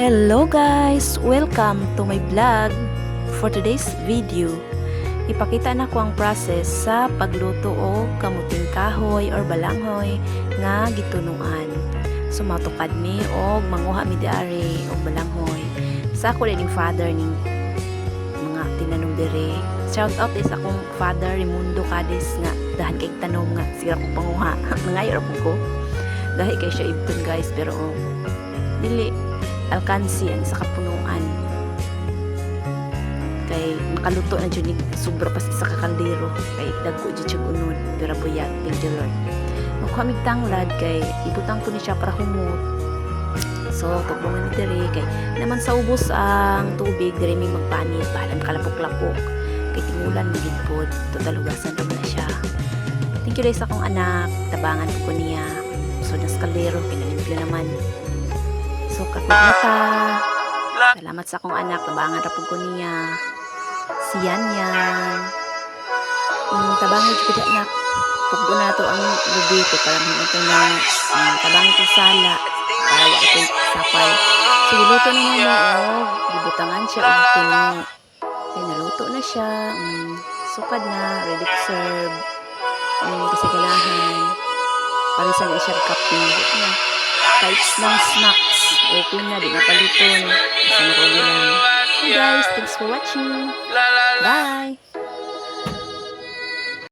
Hello guys! Welcome to my vlog. For today's video, ipakita na ko ang process sa pagluto o kamuting kahoy or balanghoy nga gitunuan. Sumatukad mi og manguha mi diari og balanghoy. Sa ako father ning mga tinanong dire. Shout out is akong father Rimundo Cades nga dahan kay tanong nga sira ko panguha. Nangayo ra po ko. Dahil kay siya ibton guys pero oh, dili alkansi ang sa kapunuan kay makaluto na dyan ni sobra pa sa kakaldero kay dagko dyan siya unod pero buyag thank you Lord magkamig tanglad kay ibutang ko ni siya para humot. So tugbungan ni dere kay naman sa ubos ang tubig dere may magpanit bahala makalapok-lapok kay tingulan magigpod tutalugasan naman na siya. Thank you guys akong anak. Tabangan ko niya. So nas kaldero pinalimpyo naman So, kakita. Salamat sa akong anak. Tabangan rapog ko niya. Si Yan. Um, tabangan ko dyan anak. Pugbo na to ang lubi ko. Parang ito na um, tabangan ko sala. Tawa ito sapay. So, niluto na mo mo. Bibutangan siya. Ang tuno. Kaya naluto na siya. Um, sukad na. Ready to serve. Um, kasi ganahan. Parisan na siya kaping. Yeah kahit ng snacks. Okay na, di na paluto. Isa na ko lang. Hey guys, thanks for watching. Bye!